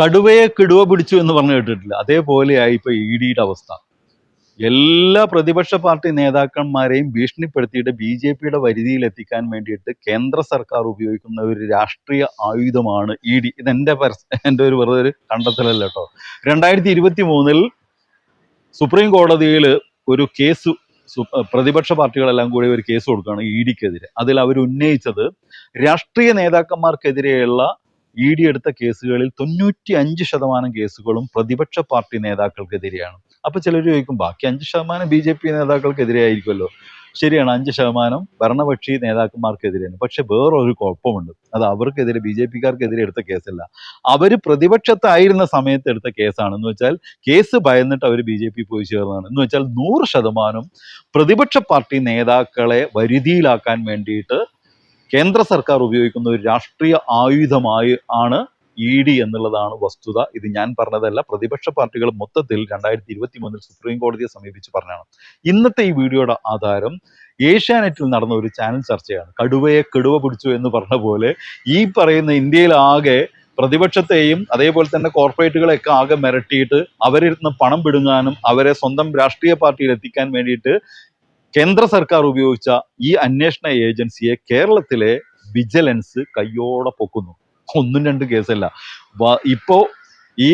കടുവയെ കിടുവ പിടിച്ചു എന്ന് പറഞ്ഞു കേട്ടിട്ടില്ല. അതേപോലെയായി ഇപ്പൊ ഇ ഡിയുടെ അവസ്ഥ. എല്ലാ പ്രതിപക്ഷ പാർട്ടി നേതാക്കന്മാരെയും ഭീഷണിപ്പെടുത്തിയിട്ട് ബി ജെ പിയുടെ വരിധിയിൽ എത്തിക്കാൻ വേണ്ടിയിട്ട് കേന്ദ്ര സർക്കാർ ഉപയോഗിക്കുന്ന ഒരു രാഷ്ട്രീയ ആയുധമാണ് ഇ ഡി. ഇതെന്റെ പരസ് എന്റെ ഒരു വെറുതെ ഒരു കണ്ടെത്തലല്ല കേട്ടോ. രണ്ടായിരത്തി ഇരുപത്തി മൂന്നിൽ സുപ്രീം കോടതിയിൽ ഒരു കേസ് പ്രതിപക്ഷ പാർട്ടികളെല്ലാം കൂടി ഒരു കേസ് കൊടുക്കുകയാണ് ഇ ഡിക്കെതിരെ. അതിൽ അവർ ഉന്നയിച്ചത് രാഷ്ട്രീയ നേതാക്കന്മാർക്കെതിരെയുള്ള ഇ ഡി എടുത്ത കേസുകളിൽ തൊണ്ണൂറ്റി അഞ്ച് ശതമാനം കേസുകളും പ്രതിപക്ഷ പാർട്ടി നേതാക്കൾക്കെതിരെയാണ്. അപ്പൊ ചിലർ ചോദിക്കും ബാക്കി അഞ്ച് ശതമാനം ബി ജെ പി നേതാക്കൾക്കെതിരെ ആയിരിക്കുമല്ലോ ശരിയാണ് അഞ്ച് ശതമാനം ഭരണപക്ഷി നേതാക്കന്മാർക്കെതിരെയാണ്. പക്ഷെ വേറൊരു കുഴപ്പമുണ്ട്. അത് അവർക്കെതിരെ ബി ജെ പിക്കാർക്കെതിരെ എടുത്ത കേസല്ല. അവർ പ്രതിപക്ഷത്തായിരുന്ന സമയത്ത് എടുത്ത കേസാണ്. എന്ന് വെച്ചാൽ കേസ് ഭയന്നിട്ട് അവർ ബി ജെ പി പോയി ചേർന്നതാണ്. എന്ന് വെച്ചാൽ നൂറ് ശതമാനം പ്രതിപക്ഷ പാർട്ടി നേതാക്കളെ വരുതിയിലാക്കാൻ വേണ്ടിയിട്ട് കേന്ദ്ര സർക്കാർ ഉപയോഗിക്കുന്ന ഒരു രാഷ്ട്രീയ ആയുധമായി ആണ് ഇ ഡി എന്നുള്ളതാണ് വസ്തുത. ഇത് ഞാൻ പറഞ്ഞതല്ല. പ്രതിപക്ഷ പാർട്ടികൾ മൊത്തത്തിൽ രണ്ടായിരത്തി ഇരുപത്തി മൂന്നിൽ സുപ്രീം കോടതിയെ സമീപിച്ച് പറഞ്ഞാണ് ഇന്നത്തെ ഈ വീഡിയോയുടെ ആധാരം ഏഷ്യാനെറ്റിൽ നടന്ന ഒരു ചാനൽ ചർച്ചയാണ്. കടുവയെ കടുവ പിടിച്ചു എന്ന് പറഞ്ഞ പോലെ ഈ പറയുന്ന ഇന്ത്യയിലാകെ പ്രതിപക്ഷത്തെയും അതേപോലെ തന്നെ കോർപ്പറേറ്റുകളെയൊക്കെ ആകെ മിരട്ടിയിട്ട് അവരിരുന്ന് പണം പിടുങ്ങാനും അവരെ സ്വന്തം രാഷ്ട്രീയ പാർട്ടിയിൽ എത്തിക്കാൻ വേണ്ടിയിട്ട് കേന്ദ്ര സർക്കാർ ഉപയോഗിച്ച ഈ അന്വേഷണ ഏജൻസിയെ കേരളത്തിലെ വിജിലൻസ് കയ്യോടെ പൊക്കുന്നു. ഒന്നും രണ്ട് കേസല്ല. ഇപ്പോ ഈ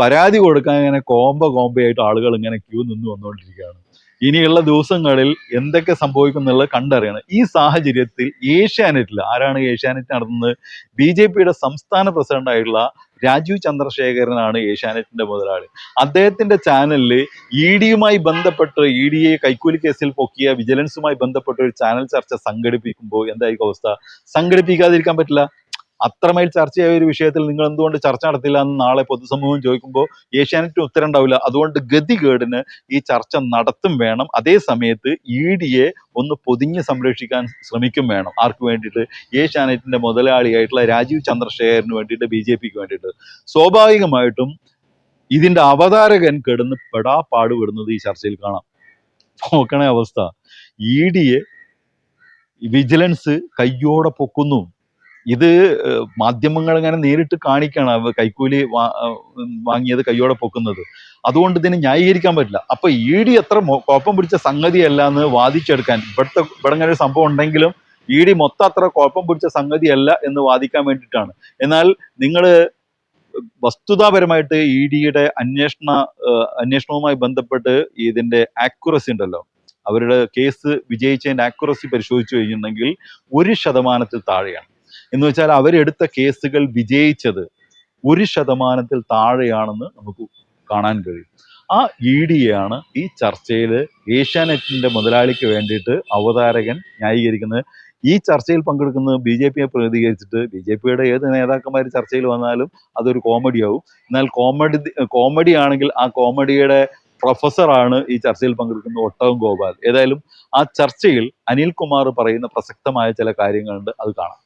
പരാതി കൊടുക്കാൻ ഇങ്ങനെ കോമ്പ കോമ്പയായിട്ട് ആളുകൾ ഇങ്ങനെ ക്യൂ നിന്ന് വന്നുകൊണ്ടിരിക്കുകയാണ് ഇനിയുള്ള ദിവസങ്ങളിൽ എന്തൊക്കെ സംഭവിക്കും എന്നുള്ളത് കണ്ടറിയണം. ഈ സാഹചര്യത്തിൽ ഏഷ്യാനെറ്റിൽ ആരാണ് ഏഷ്യാനെറ്റ് നടത്തുന്നത്? ബി ജെ പിയുടെ സംസ്ഥാന പ്രസിഡന്റ് ആയിട്ടുള്ള രാജീവ് ചന്ദ്രശേഖരനാണ് ഏഷ്യാനെറ്റിന്റെ മുതലാളി. അദ്ദേഹത്തിന്റെ ചാനലിൽ ഇ ഡിയുമായി ബന്ധപ്പെട്ട് ഇ ഡി എ കൈക്കൂലി കേസിൽ പൊക്കിയ വിജിലൻസുമായി ബന്ധപ്പെട്ട ഒരു ചാനൽ ചർച്ച സംഘടിപ്പിക്കുമ്പോൾ എന്തായിരിക്കും അവസ്ഥ? സംഘടിപ്പിക്കാതിരിക്കാൻ പറ്റില്ല? അത്രമേൽ ചർച്ചയായ ഒരു വിഷയത്തിൽ നിങ്ങൾ എന്തുകൊണ്ട് ചർച്ച നടത്തില്ല എന്ന് നാളെ പൊതുസമൂഹം ചോദിക്കുമ്പോൾ ഏഷ്യാനെറ്റ് ഉത്തരം ഉണ്ടാവില്ല അതുകൊണ്ട് ഗതികേടിന് ഈ ചർച്ച നടത്തും വേണം. അതേ സമയത്ത് ഇ ഡിയെ ഒന്ന് പൊതിഞ്ഞ് സംരക്ഷിക്കാൻ ശ്രമിക്കും വേണം. ആർക്ക് വേണ്ടിയിട്ട്? ഏഷ്യാനെറ്റിന്റെ മുതലാളിയായിട്ടുള്ള രാജീവ് ചന്ദ്രശേഖരന് വേണ്ടിയിട്ട് ബി ജെ പിക്ക് വേണ്ടിയിട്ട്. സ്വാഭാവികമായിട്ടും ഇതിന്റെ അവതാരകൻ കിടന്ന് പെടാ പാടുപെടുന്നത് ഈ ചർച്ചയിൽ കാണാം. നോക്കണേ അവസ്ഥ. ഇ ഡിയെ വിജിലൻസ് കയ്യോടെ പൊക്കുന്നു. ഇത് മാധ്യമങ്ങൾ ഇങ്ങനെ നേരിട്ട് കാണിക്കുകയാണ് കൈക്കൂലി വാങ്ങിയത് കയ്യോടെ പൊക്കുന്നത്. അതുകൊണ്ട് ഇതിനെ ന്യായീകരിക്കാൻ പറ്റില്ല. അപ്പൊ ഇ ഡി എത്ര കോപ്പം പിടിച്ച സംഗതിയല്ല എന്ന് വാദിച്ചെടുക്കാൻ ഇവിടുത്തെ ഇവിടെ ഒരു സംഭവം ഉണ്ടെങ്കിലും ഇ ഡി മൊത്തം അത്ര കുഴപ്പം പിടിച്ച സംഗതിയല്ല എന്ന് വാദിക്കാൻ വേണ്ടിയിട്ടാണ്. എന്നാൽ നിങ്ങൾ വസ്തുതാപരമായിട്ട് ഇ ഡിയുടെ അന്വേഷണ അന്വേഷണവുമായി ബന്ധപ്പെട്ട് ഇതിന്റെ ആക്യുറസി ഉണ്ടല്ലോ. അവരുടെ കേസ് വിജയിച്ചതിന്റെ ആക്യുറസി പരിശോധിച്ചു കഴിഞ്ഞിട്ടുണ്ടെങ്കിൽ ഒരു ശതമാനത്തിൽ താഴെയാണ്. എന്ന് വെച്ചാൽ അവരെടുത്ത കേസുകൾ വിജയിച്ചത് ഒരു ശതമാനത്തിൽ താഴെയാണെന്ന് നമുക്ക് കാണാൻ കഴിയും. ആ ഇ ഡിയാണ് ഈ ചർച്ചയിൽ ഏഷ്യാനെറ്റിന്റെ മുതലാളിക്ക് വേണ്ടിയിട്ട് അവതാരകൻ ന്യായീകരിക്കുന്നത്. ഈ ചർച്ചയിൽ പങ്കെടുക്കുന്നത് ബി ജെ പിയെ പ്രതികരിച്ചിട്ട് ബി ജെ പിയുടെ ഏത് നേതാക്കന്മാർ ചർച്ചയിൽ വന്നാലും അതൊരു കോമഡി ആവും എന്നാൽ കോമഡി കോമഡി ആണെങ്കിൽ ആ കോമഡിയുടെ പ്രൊഫസറാണ് ഈ ചർച്ചയിൽ പങ്കെടുക്കുന്ന ഒട്ടകം ഗോപാൽ. ഏതായാലും ആ ചർച്ചയിൽ അനിൽകുമാർ പറയുന്ന പ്രസക്തമായ ചില കാര്യങ്ങളുണ്ട് അത് കാണാം.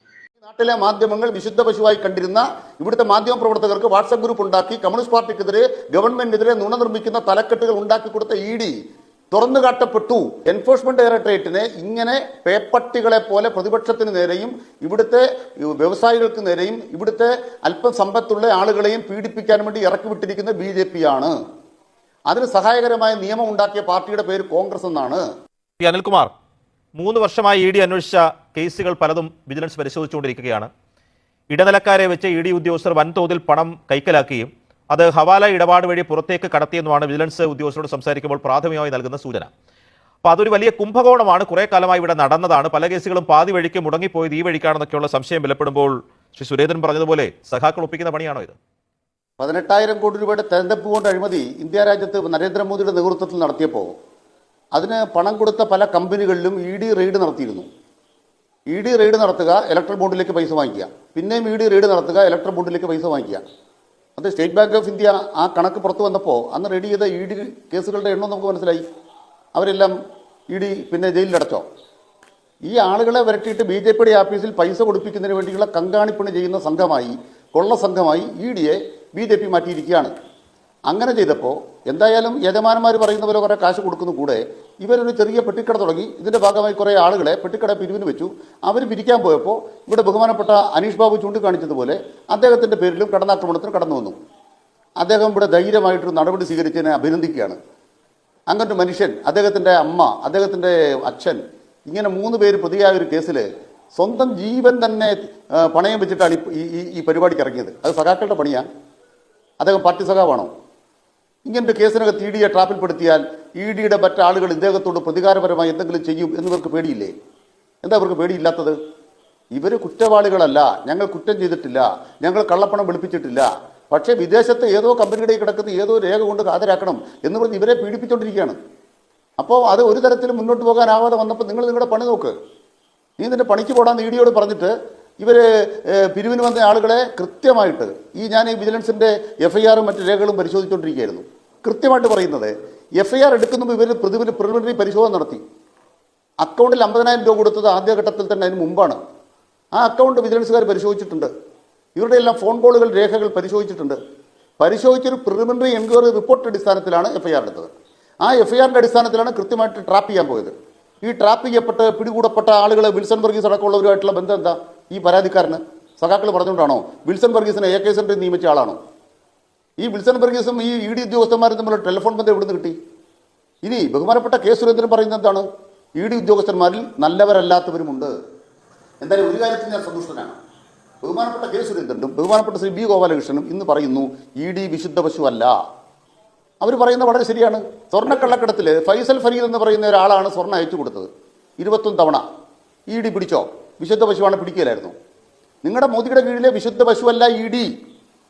നാട്ടിലെ മാധ്യമങ്ങൾ വിശുദ്ധ പശുവായി കണ്ടിരുന്ന ഇവിടുത്തെ മാധ്യമ പ്രവർത്തകർക്ക് വാട്സപ്പ് ഗ്രൂപ്പ് ഉണ്ടാക്കി കമ്മ്യൂണിസ്റ്റ് പാർട്ടിക്കെതിരെ ഗവൺമെന്റിനെതിരെ നുണ നിർമ്മിക്കുന്ന തലക്കെട്ടുകൾ ഉണ്ടാക്കി കൊടുത്ത ഇ ഡി തുറന്നു കാട്ടപ്പെട്ടു. എൻഫോഴ്സ്മെന്റ് ഡയറക്ടറേറ്റിനെ ഇങ്ങനെ പേപ്പട്ടികളെ പോലെ പ്രതിപക്ഷത്തിന് നേരെയും ഇവിടുത്തെ വ്യവസായികൾക്ക് നേരെയും ഇവിടുത്തെ അല്പം സമ്പത്തുള്ള ആളുകളെയും പീഡിപ്പിക്കാൻ വേണ്ടി ഇറക്കി വിട്ടിരിക്കുന്ന ബി ജെ പി ആണ്. അതിന് സഹായകരമായ നിയമം ഉണ്ടാക്കിയ പാർട്ടിയുടെ പേര് കോൺഗ്രസ് എന്നാണ്. അനിൽകുമാർ മൂന്ന് വർഷമായി ഇ ഡി അന്വേഷിച്ച കേസുകൾ പലതും വിജിലൻസ് പരിശോധിച്ചുകൊണ്ടിരിക്കുകയാണ്. ഇടനിലക്കാരെ വെച്ച് ഇ ഡി ഉദ്യോഗസ്ഥർ വൻതോതിൽ പണം കൈക്കലാക്കുകയും അത് ഹവാല ഇടപാട് വഴി പുറത്തേക്ക് കടത്തിയെന്നുമാണ് വിജിലൻസ് ഉദ്യോഗസ്ഥരോട് സംസാരിക്കുമ്പോൾ പ്രാഥമികമായി നൽകുന്ന സൂചന. അപ്പോൾ അതൊരു വലിയ കുംഭകോണമാണ്. കുറേ കാലമായി ഇവിടെ നടന്നതാണ്. പല കേസുകളും പാതി വഴിക്ക് മുടങ്ങിപ്പോയത് ഈ വഴിക്കാണെന്നൊക്കെയുള്ള സംശയം ബലപ്പെടുമ്പോൾ ശ്രീ സുരേന്ദ്രൻ പറഞ്ഞതുപോലെ സഖാക്കൾ ഒപ്പിക്കുന്ന പണിയാണോ ഇത്? പതിനെട്ടായിരം കോടി രൂപയുടെ തെരഞ്ഞെടുപ്പ് കൊണ്ട് അഴിമതി ഇന്ത്യ രാജ്യത്ത് നരേന്ദ്രമോദിയുടെ നേതൃത്വത്തിൽ നടത്തിയപ്പോൾ അതിന് പണം കൊടുത്ത പല കമ്പനികളിലും ഇ ഡി റെയ്ഡ് നടത്തിയിരുന്നു. ഇ ഡി റെയ്ഡ് നടത്തുക ഇലക്ട്രൽ ബോണ്ടിലേക്ക് പൈസ വാങ്ങിക്കുക. പിന്നെയും ഇ ഡി റെയ്ഡ് നടത്തുക ഇലക്ട്രൽ ബോണ്ടിലേക്ക് പൈസ വാങ്ങിക്കുക. അത് സ്റ്റേറ്റ് ബാങ്ക് ഓഫ് ഇന്ത്യ ആ കണക്ക് പുറത്തു വന്നപ്പോൾ അന്ന് റെഡി ചെയ്ത ഇ ഡി കേസുകളുടെ എണ്ണം നമുക്ക് മനസ്സിലായി. അവരെല്ലാം ഇ ഡി പിന്നെ ജയിലിലടച്ചോ ഈ ആളുകളെ വരട്ടിയിട്ട് ബി ജെ പിയുടെ ആഫീസിൽ പൈസ കൊടുപ്പിക്കുന്നതിന് വേണ്ടിയുള്ള കങ്കാണിപ്പണി ചെയ്യുന്ന സംഘമായി കൊള്ള സംഘമായി ഇ ഡിയെ ബി ജെ പി മാറ്റിയിരിക്കുകയാണ്. അങ്ങനെ ചെയ്തപ്പോൾ എന്തായാലും യജമാനന്മാർ പറയുന്ന പോലെ കുറേ കാശ് കൊടുക്കുന്ന കൂടെ. ഇവരൊരു ചെറിയ പെട്ടിക്കട തുടങ്ങി. ഇതിന്റെ ഭാഗമായി കുറേ ആളുകളെ പെട്ടിക്കട പിരിവിന് വെച്ചു. അവർ പിരിക്കാൻ പോയപ്പോൾ ഇവിടെ ബഹുമാനപ്പെട്ട അനീഷ് ബാബു ചൂണ്ടിക്കാണിച്ചതുപോലെ അദ്ദേഹത്തിന്റെ പേരിലും കടന്നാക്രമണത്തിന് കടന്നു വന്നു. അദ്ദേഹം ഇവിടെ ധൈര്യമായിട്ടൊരു നടപടി സ്വീകരിച്ചതിനെ അഭിനന്ദിക്കുകയാണ്. അങ്ങനൊരു മനുഷ്യൻ അദ്ദേഹത്തിന്റെ അമ്മ അദ്ദേഹത്തിന്റെ അച്ഛൻ ഇങ്ങനെ മൂന്ന് പേര് പ്രതിയായ ഒരു കേസിൽ സ്വന്തം ജീവൻ തന്നെ പണയം വെച്ചിട്ടാണ് ഈ- ഈ പരിപാടിക്ക് ഇറങ്ങിയത്. അത് സഖാക്കളുടെ പണിയാണ് അദ്ദേഹം പാർട്ടി സഖാവാണോ? ഇങ്ങനത്തെ കേസിനകത്ത് ഇ ഡിയെ ട്രാപ്പിൽപ്പെടുത്തിയാൽ ഇ ഡിയുടെ മറ്റാളുകൾ ഇദ്ദേഹത്തോട് പ്രതികാരപരമായി എന്തെങ്കിലും ചെയ്യും എന്നിവർക്ക് പേടിയില്ലേ? എന്താ അവർക്ക് പേടിയില്ലാത്തത്? ഇവർ കുറ്റവാളികളല്ല. ഞങ്ങൾ കുറ്റം ചെയ്തിട്ടില്ല. ഞങ്ങൾ കള്ളപ്പണം വെളുപ്പിച്ചിട്ടില്ല. പക്ഷേ വിദേശത്ത് ഏതോ കമ്പനിയുടെ കിടക്കുന്ന ഏതോ രേഖ കൊണ്ട് ഹാജരാക്കണം എന്ന് പറഞ്ഞ് ഇവരെ പീഡിപ്പിച്ചുകൊണ്ടിരിക്കുകയാണ് അപ്പോൾ അത് ഒരു തരത്തിലും മുന്നോട്ട് പോകാനാവാതെ വന്നപ്പോൾ നിങ്ങൾ നിങ്ങളുടെ പണി നോക്ക്. നീ നിന്റെ പണിക്ക് പോടാന്ന് ഇ ഡിയോട് പറഞ്ഞിട്ട് ഇവർ പിരിവിന് വന്ന ആളുകളെ കൃത്യമായിട്ട് ഈ ഞാൻ ഈ വിജിലൻസിന്റെ എഫ് ഐ ആറും മറ്റ് രേഖകളും പരിശോധിച്ചുകൊണ്ടിരിക്കുകയായിരുന്നു കൃത്യമായിട്ട് പറയുന്നത് എഫ് ഐ ആർ എടുക്കുമ്പോൾ ഇവർ പ്രതിഫല പ്രിലിമിനറി പരിശോധന നടത്തി. അക്കൗണ്ടിൽ അമ്പതിനായിരം രൂപ കൊടുത്തത് ആദ്യഘട്ടത്തിൽ തന്നെ അതിന് മുമ്പാണ്. ആ അക്കൗണ്ട് വിജിലൻസുകാർ പരിശോധിച്ചിട്ടുണ്ട്. ഇവരുടെ എല്ലാം ഫോൺ കോളുകൾ രേഖകൾ പരിശോധിച്ചിട്ടുണ്ട്. പരിശോധിച്ചൊരു പ്രിലിമിനറി എൻക്വയറി റിപ്പോർട്ട് അടിസ്ഥാനത്തിലാണ് എഫ് ഐ ആർ എടുത്തത്. ആ എഫ് ഐ ആറിന്റെ അടിസ്ഥാനത്തിലാണ് കൃത്യമായിട്ട് ട്രാപ്പ് ചെയ്യാൻ പോയത്. ഈ ട്രാപ്പ് ചെയ്യപ്പെട്ട് പിടികൂടപ്പെട്ട ആളുകൾ വിൽസൺ വർഗീസ് അടക്കമുള്ളവരുമായിട്ടുള്ള ബന്ധം എന്താ? ഈ പരാതിക്കാരന് സഖാക്കൾ പറഞ്ഞുകൊണ്ടാണോ വിൽസൺ വർഗീസിനെ എ കെ സെന്ററിൽ നിയമിച്ച ആളാണോ? ഈ വിൽസൺ വർഗീസും ഈ ഇ ഡി ഉദ്യോഗസ്ഥന്മാരും തമ്മിലുള്ള ടെലിഫോൺ ബന്ധം എവിടുന്ന് കിട്ടി? ഇനി ബഹുമാനപ്പെട്ട കെ സുരേന്ദ്രൻ പറയുന്നത് എന്താണ്? ഇ ഡി ഉദ്യോഗസ്ഥന്മാരിൽ നല്ലവരല്ലാത്തവരുമുണ്ട്. എന്തായാലും ഒരു കാര്യത്തിൽ ഞാൻ സന്തുഷ്ടനാണ്. ബഹുമാനപ്പെട്ട കെ സുരേന്ദ്രനും ബഹുമാനപ്പെട്ട ശ്രീ ബി ഗോപാലകൃഷ്ണനും ഇന്ന് പറയുന്നു ഇ ഡി വിശുദ്ധ പശുവല്ല അവർ പറയുന്നത് വളരെ ശരിയാണ്. സ്വർണക്കള്ളക്കടത്തിൽ ഫൈസൽ ഫരീദ് എന്ന് പറയുന്ന ഒരാളാണ് സ്വർണം അയച്ചു കൊടുത്തത്. ഇരുപത്തൊന്ന് തവണ. ഇ ഡി പിടിച്ചോ? വിശുദ്ധ പശുവാണ് പിടിക്കലായിരുന്നു. നിങ്ങളുടെ മോദിയുടെ കീഴിലെ വിശുദ്ധ പശുവല്ല ഇ ഡി.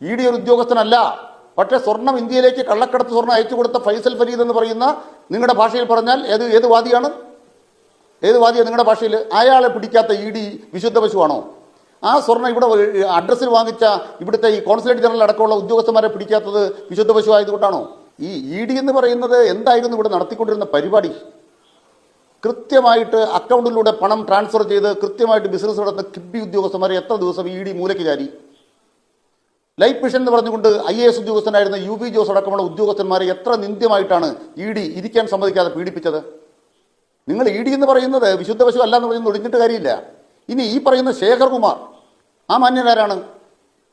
ഇ ഡി ഒരു ഉദ്യോഗസ്ഥനല്ല. പക്ഷേ സ്വർണം ഇന്ത്യയിലേക്ക് കള്ളക്കടത്ത് സ്വർണം അയച്ചു കൊടുത്ത ഫൈസൽ ഫരീദ് എന്ന് പറയുന്ന നിങ്ങളുടെ ഭാഷയിൽ പറഞ്ഞാൽ ഏത് ഏത് വാദിയാണ്? ഏത് വാദിയാണ് നിങ്ങളുടെ ഭാഷയിൽ? അയാളെ പിടിക്കാത്ത ഇ ഡി വിശുദ്ധ പശുവാണോ? ആ സ്വർണം ഇവിടെ അഡ്രസ്സിൽ വാങ്ങിച്ച ഇവിടുത്തെ ഈ കോൺസുലേറ്റ് ജനറൽ അടക്കമുള്ള ഉദ്യോഗസ്ഥന്മാരെ പിടിക്കാത്തത് വിശുദ്ധ പശു ആയതുകൊണ്ടാണോ ഈ ഇ ഡി എന്ന് പറയുന്നത് എന്തായിരുന്നു ഇവിടെ നടത്തിക്കൊണ്ടിരുന്ന പരിപാടി? കൃത്യമായിട്ട് അക്കൗണ്ടിലൂടെ പണം ട്രാൻസ്ഫർ ചെയ്ത് കൃത്യമായിട്ട് ബിസിനസ് നടത്തുന്ന കിബി ഉദ്യോഗസ്ഥന്മാരെ എത്ര ദിവസം ഇ ഡി മൂലയ്ക്ക് ചാരി? ലൈഫ് മിഷൻ എന്ന് പറഞ്ഞുകൊണ്ട് ഐ എ എസ് ഉദ്യോഗസ്ഥനായിരുന്ന യു ബി ജോസ് അടക്കമുള്ള ഉദ്യോഗസ്ഥന്മാരെ എത്ര നിന്ദ്യമായിട്ടാണ് ഇ ഡി ഇരിക്കാൻ സമ്മതിക്കാതെ പീഡിപ്പിച്ചത്? നിങ്ങൾ ഇ ഡി എന്ന് പറയുന്നത് വിശുദ്ധ പശു അല്ല എന്ന് പറയുന്നത് ഒഴിഞ്ഞിട്ട് കാര്യമില്ല. ഇനി ഈ പറയുന്ന ശേഖർകുമാർ ആ മാന്യനാരാണ്.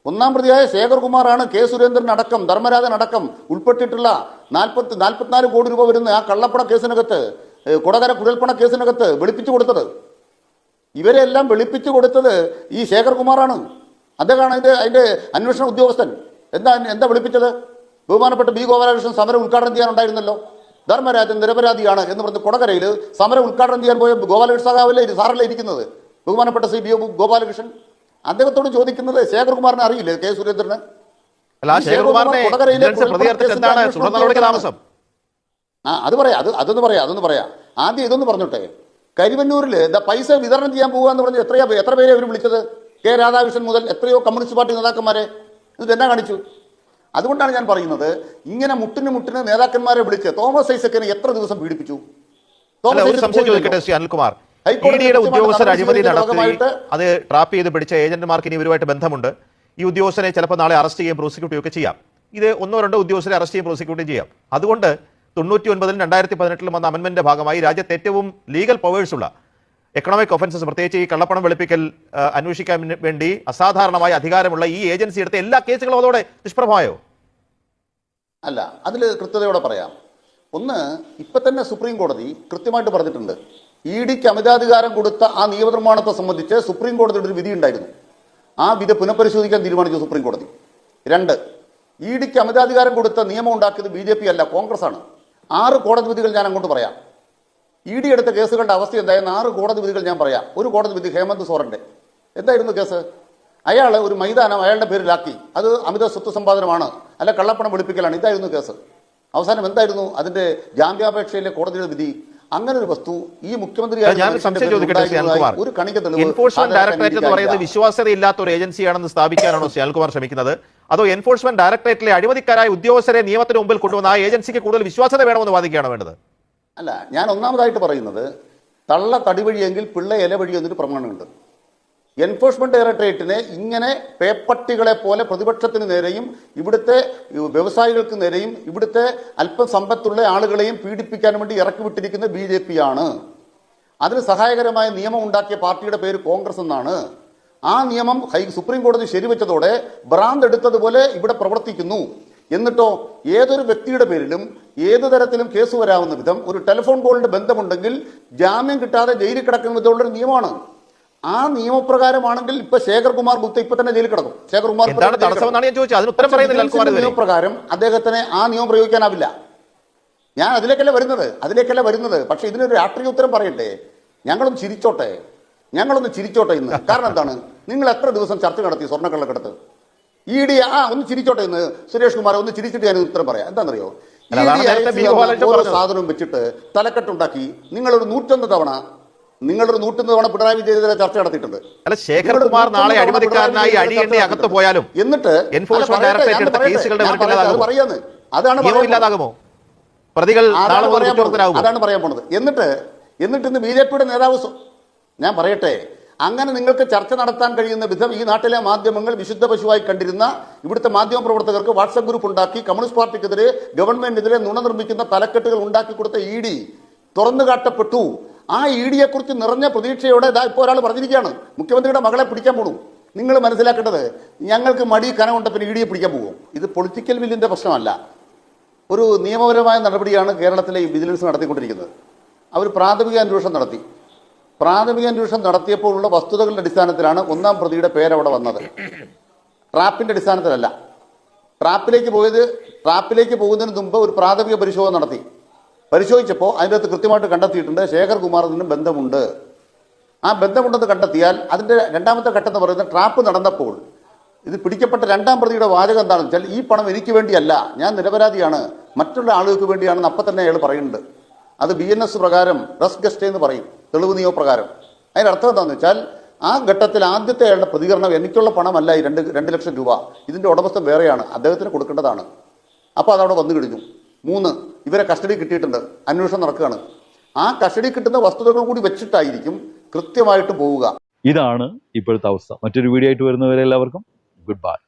ഒന്നാം പ്രതിയായ ശേഖർകുമാറാണ് കെ സുരേന്ദ്രൻ അടക്കം ധർമ്മരാജൻ അടക്കം ഉൾപ്പെട്ടിട്ടുള്ള നാൽപ്പത്തി നാൽപ്പത്തിനാല് കോടി രൂപ വരുന്ന ആ കള്ളപ്പണ കേസിനകത്ത് കൊടകര കുഴൽപ്പണ കേസിനകത്ത് വെളുപ്പിച്ചു കൊടുത്തത്. ഇവരെല്ലാം വെളുപ്പിച്ചു കൊടുത്തത് ഈ ശേഖർകുമാറാണ്. അദ്ദേഹമാണ് അതിന്റെ അതിന്റെ അന്വേഷണ ഉദ്യോഗസ്ഥൻ. എന്താ എന്താ വിളിപ്പിച്ചത്? ബഹുമാനപ്പെട്ട ബി ഗോപാലകൃഷ്ണൻ സമരം ഉദ്ഘാടനം ചെയ്യാനുണ്ടായിരുന്നല്ലോ. ധർമ്മരാജൻ നിരപരാധിയാണ് എന്ന് പറഞ്ഞ് കൊടകരയിൽ സമരം ഉദ്ഘാടനം ചെയ്യാൻ പോയ ഗോപാലകൃഷ്ണ സഖാവല്ലേ സാറല്ലേ ഇരിക്കുന്നത്? ബഹുമാനപ്പെട്ട ശ്രീ ബി ഗോപാലകൃഷ്ണൻ. അദ്ദേഹത്തോട് ചോദിക്കുന്നത് ശേഖർകുമാറിനെ അറിയില്ലേ കെ സുരേന്ദ്രന്? ശേഖർകുമാറിനെ കൊടകരയിലെ വിജിലൻസ് ആ അത് പറയാം. അത് അതൊന്ന് പറയാം. അതൊന്ന് പറയാം. ആദ്യം ഇതൊന്ന് പറഞ്ഞോട്ടെ. കരിവന്നൂരിൽ എന്താ പൈസ വിതരണം ചെയ്യാൻ പോകുക എന്ന് പറഞ്ഞ് എത്രയാ എത്ര പേരെ അവർ വിളിച്ചത്? കെ രാധാകൃഷ്ണൻ മുതൽ എത്രയോ കമ്മ്യൂണിസ്റ്റ് പാർട്ടി നേതാക്കന്മാരെ. ഇത് എന്നാ കാണിച്ചു? അതുകൊണ്ടാണ് ഞാൻ പറയുന്നത് ഇങ്ങനെ മുട്ടിന് മുട്ടിന് നേതാക്കന്മാരെ വിളിച്ച് തോമസ് ഐസക്കിനെ എത്ര ദിവസം പീഡിപ്പിച്ചു? തോമസ് അനിൽകുമാർ. ഇ ഹൈക്കോടതി ഡിയുടെ കൃത്യമായിട്ട് ഉദ്യോഗസ്ഥർ അഴിമതി നടത്തി അത് ട്രാപ്പ് ചെയ്ത് പിടിച്ച ഏജന്റുമാർക്ക് ഇനി ഇവരുമായിട്ട് ബന്ധമുണ്ട്. ഈ ഉദ്യോഗസ്ഥനെ ചിലപ്പോൾ നാളെ അറസ്റ്റ് ചെയ്യുകയും പ്രോസിക്യൂട്ട് ചെയ്യുകയൊക്കെ ചെയ്യാം. ഇത് ഒന്നോ രണ്ടോ ഉദ്യോഗസ്ഥരെ അറസ്റ്റ് ചെയ്യും പ്രോസിക്യൂട്ടും ചെയ്യാം. അതുകൊണ്ട് തൊണ്ണൂറ്റി ഒൻപതിലും രണ്ടായിരത്തി പതിനെട്ടിലും വന്ന അമൻമെന്റിന്റെ ഭാഗമായി രാജ്യത്ത് ഏറ്റവും ലീഗൽ പവേഴ്സുള്ള എക്കണോമിക് ഒഫൻസസ് പ്രത്യേകിച്ച് ഈ കള്ളപ്പണം വെളുപ്പിക്കൽ അന്വേഷിക്കാൻ വേണ്ടി അസാധാരണമായ അധികാരമുള്ള ഈ ഏജൻസി എടുത്ത എല്ലാ കേസുകളും അതോടെ നിഷ്പ്രഭമായോ അല്ല അതിൽ കൃത്യതയോടെ പറയാം. ഒന്ന് ഇപ്പൊ തന്നെ സുപ്രീം കോടതി കൃത്യമായിട്ട് പറഞ്ഞിട്ടുണ്ട്. ഇ ഡിക്ക് അമിതാധികാരം കൊടുത്ത ആ നിയമനിർമ്മാണത്തെ സംബന്ധിച്ച് സുപ്രീം കോടതിയുടെ ഒരു വിധി ഉണ്ടായിരുന്നു. ആ വിധി പുനഃപരിശോധിക്കാൻ തീരുമാനിച്ചു സുപ്രീം കോടതി. രണ്ട് ഇ ഡിക്ക് അമിതാധികാരം കൊടുത്ത നിയമം ഉണ്ടാക്കിയത് ബി ജെ പി അല്ല കോൺഗ്രസ് ആണ് ആറ് കോടതി വിധികൾ ഞാൻ അങ്ങോട്ട് പറയാം. ഇ ഡി എടുത്ത കേസുകളുടെ അവസ്ഥ എന്തായെന്ന് ആറ് കോടതി വിധികൾ ഞാൻ പറയാം. ഒരു കോടതി വിധി ഹേമന്ത് സോറന്റെ. എന്തായിരുന്നു കേസ്? അയാൾ ഒരു മൈതാനം അയാളുടെ പേരിലാക്കി. അത് അമിത സ്വത്ത് സമ്പാദനമാണ്. അല്ല കള്ളപ്പണം വെളുപ്പിക്കലാണ്. ഇതായിരുന്നു കേസ്. അവസാനം എന്തായിരുന്നു? അതിന്റെ ജാമ്യാപേക്ഷയിലെ കോടതിയുടെ വിധി. അങ്ങനെ ഒരു വസ്തു ഈ മുഖ്യമന്ത്രി ഒരു സംശയം ചോദിക്കട്ടെ ശ്രീ അനിൽകുമാർ ഒരു കണിക തെളിവ്. വിശ്വാസ്യതയില്ലാത്ത ഒരു ഏജൻസിയാണെന്ന് സ്ഥാപിക്കാനാണോ ശ്യാൽകുമാർ ശ്രമിക്കുന്നത്? അതോ എൻഫോഴ്സ്മെന്റ് ഡയറക്ടറേറ്റിലെ അഴിമതിക്കാരായ ഉദ്യോഗസ്ഥരെ നിയമത്തിന് മുമ്പിൽ കൊണ്ടുവന്ന ആ ഏജൻസിക്ക് കൂടുതൽ വിശ്വാസത വേണമെന്ന് വാദിക്കുകയാണ് വേണ്ടത്? അല്ല ഞാൻ ഒന്നാമതായിട്ട് പറയുന്നത് തള്ള തടിവഴിയെങ്കിൽ പിള്ള ഇല വഴി എന്നൊരു പ്രമാണമുണ്ട്. എൻഫോഴ്സ്മെന്റ് ഡയറക്ടറേറ്റിനെ ഇങ്ങനെ പേപ്പട്ടികളെ പോലെ പ്രതിപക്ഷത്തിന് നേരെയും ഇവിടുത്തെ വ്യവസായികൾക്ക് നേരെയും ഇവിടുത്തെ അല്പം സമ്പത്തുള്ള ആളുകളെയും പീഡിപ്പിക്കാൻ വേണ്ടി ഇറക്കി വിട്ടിരിക്കുന്ന ബി ജെ പി ആണ്. അതിന് സഹായകരമായ നിയമം ഉണ്ടാക്കിയ പാർട്ടിയുടെ പേര് കോൺഗ്രസ് എന്നാണ്. ആ നിയമം ഹൈ സുപ്രീം കോടതി ശരിവെച്ചതോടെ ഭ്രാന്ത് എടുത്തതുപോലെ ഇവിടെ പ്രവർത്തിക്കുന്നു. എന്നിട്ടോ ഏതൊരു വ്യക്തിയുടെ പേരിലും ഏത് തരത്തിലും കേസ് വരാവുന്ന വിധം ഒരു ടെലിഫോൺ കോളിന്റെ ബന്ധമുണ്ടെങ്കിൽ ജാമ്യം കിട്ടാതെ ജയിലിൽ കിടക്കുന്ന വിധമുള്ളൊരു നിയമമാണ്. ആ നിയമപ്രകാരമാണെങ്കിൽ ഇപ്പൊ ശേഖർ കുമാർ ഗുപ്ത ഇപ്പൊ തന്നെ ജയിലിൽ കിടക്കും. ശേഖർകുമാർ നിയമപ്രകാരം അദ്ദേഹത്തിന് ആ നിയമം പ്രയോഗിക്കാനാവില്ല. ഞാൻ അതിലേക്കല്ല വരുന്നത്? അതിലേക്കല്ല വരുന്നത്? പക്ഷെ ഇതിനൊരു രാഷ്ട്രീയ ഉത്തരം പറയട്ടെ. ഞങ്ങളും ചിരിച്ചോട്ടെ. ഞങ്ങളൊന്ന് ചിരിച്ചോട്ടെ ഇന്ന്. കാരണം എന്താണ്? നിങ്ങൾ എത്ര ദിവസം ചർച്ച നടത്തി സ്വർണക്കള്ളക്കടത്ത് ഇ ഡി ആ ഒന്ന് ചിരിച്ചോട്ടെ ഇന്ന്. സുരേഷ് കുമാർ ഒന്ന് ചിരിച്ചിട്ട് ഞാൻ ഉത്തരം പറയാം. എന്താണെന്നറിയോ? ഗോപാലകൃഷ്ണൻ ഓരോ. സാധനവും വെച്ചിട്ട് തലക്കെട്ടുണ്ടാക്കി നിങ്ങളൊരു നൂറ്റൊന്ന് തവണ നിങ്ങളൊരു നൂറ്റൊന്ന് തവണ പിണറായി വിജയനെതിരെ ചർച്ച നടത്തിയിട്ടുണ്ട്. അല്ല ശേഖർ കുമാർ നാളെ അഴിമതിക്കാരനായി പിണറായി അകത്ത് പോയാലും എന്നിട്ട് എൻഫോഴ്സ്മെന്റ് ഡയറക്ടറേറ്റ് എടുത്ത കേസുകളുടെ പറയാന്ന്. അതാണ് പറയാൻ പോണത്. ഇല്ലാതാകുമോ? പ്രതികൾ അതാണ് പറയാൻ പോണത്. എന്നിട്ട് എന്നിട്ട് ഇന്ന് ബി ജെ പിയുടെ നേതാവ് ഞാൻ പറയട്ടെ അങ്ങനെ നിങ്ങൾക്ക് ചർച്ച നടത്താൻ കഴിയുന്ന വിധം ഈ നാട്ടിലെ മാധ്യമങ്ങൾ വിശുദ്ധ പശുവായി കണ്ടിരുന്ന ഇവിടുത്തെ മാധ്യമ പ്രവർത്തകർക്ക് വാട്സപ്പ് ഗ്രൂപ്പ് ഉണ്ടാക്കി കമ്മ്യൂണിസ്റ്റ് പാർട്ടിക്കെതിരെ ഗവൺമെന്റിനെതിരെ നുണ നിർമ്മിക്കുന്ന തലക്കെട്ടുകൾ ഉണ്ടാക്കി കൊടുത്ത ഇ ഡി തുറന്നു കാട്ടപ്പെട്ടു. ആ ഇ ഡിയെ കുറിച്ച് നിറഞ്ഞ പ്രതീക്ഷയോടെ ഇതാ ഇപ്പോൾ ഒരാൾ പറഞ്ഞിരിക്കുകയാണ് മുഖ്യമന്ത്രിയുടെ മകളെ പിടിക്കാൻ പോകും നിങ്ങൾ മനസ്സിലാക്കേണ്ടത് ഞങ്ങൾക്ക് മടി കനമുണ്ട് പിന്നെ ഇ ഡിയെ പിടിക്കാൻ പോകും ഇത് പൊളിറ്റിക്കൽ വില്ലിന്റെ പ്രശ്നമല്ല. ഒരു നിയമപരമായ നടപടിയാണ് കേരളത്തിലെ വിജിലൻസ് നടത്തിക്കൊണ്ടിരിക്കുന്നത്. അവർ പ്രാഥമിക അന്വേഷണം നടത്തി. പ്രാഥമിക അന്വേഷണം നടത്തിയപ്പോഴുള്ള വസ്തുതകളുടെ അടിസ്ഥാനത്തിലാണ് ഒന്നാം പ്രതിയുടെ പേരവിടെ വന്നത്. ട്രാപ്പിന്റെ അടിസ്ഥാനത്തിലല്ല. ട്രാപ്പിലേക്ക് പോയത് ട്രാപ്പിലേക്ക് പോകുന്നതിന് മുമ്പ് ഒരു പ്രാഥമിക പരിശോധന നടത്തി. പരിശോധിച്ചപ്പോൾ അതിന്റെ അകത്ത് കൃത്യമായിട്ട് കണ്ടെത്തിയിട്ടുണ്ട് ശേഖർ കുമാറിനും ബന്ധമുണ്ട്. ആ ബന്ധമുണ്ടെന്ന് കണ്ടെത്തിയാൽ അതിന്റെ രണ്ടാമത്തെ ഘട്ടം എന്ന് പറയുന്നത് ട്രാപ്പ് നടന്നപ്പോൾ ഇത് പിടിക്കപ്പെട്ട രണ്ടാം പ്രതിയുടെ വാചകം എന്താണെന്ന് വെച്ചാൽ ഈ പണം എനിക്ക് വേണ്ടിയല്ല ഞാൻ നിരപരാധിയാണ് മറ്റുള്ള ആളുകൾക്ക് വേണ്ടിയാണെന്ന് അപ്പം തന്നെ അയാൾ പറയുന്നുണ്ട്. അത് ബി എൻ എസ് പ്രകാരം റസ് ഗസ്റ്റ് എന്ന് പറയും. തെളിവ് നിയമപ്രകാരം അതിന്റെ അർത്ഥം എന്താണെന്ന് വെച്ചാൽ ആ ഘട്ടത്തിൽ ആദ്യത്തെ അയാളുടെ പ്രതികരണം എനിക്കുള്ള പണമല്ല ഈ രണ്ട് രണ്ട് ലക്ഷം രൂപ. ഇതിന്റെ ഉടമസ്ഥൻ വേറെയാണ്. അദ്ദേഹത്തിന് കൊടുക്കേണ്ടതാണ്. അപ്പോൾ അതവിടെ വന്നു കഴിഞ്ഞു. മൂന്ന് ഇവരെ കസ്റ്റഡി കിട്ടിയിട്ടുണ്ട്. അന്വേഷണം നടക്കുകയാണ്. ആ കസ്റ്റഡി കിട്ടുന്ന വസ്തുതകൾ കൂടി വെച്ചിട്ടായിരിക്കും കൃത്യമായിട്ട് പോവുക. ഇതാണ് ഇപ്പോഴത്തെ അവസ്ഥ. മറ്റൊരു വീഡിയോ ആയിട്ട് വരുന്നവരെ എല്ലാവർക്കും ഗുഡ് ബൈ.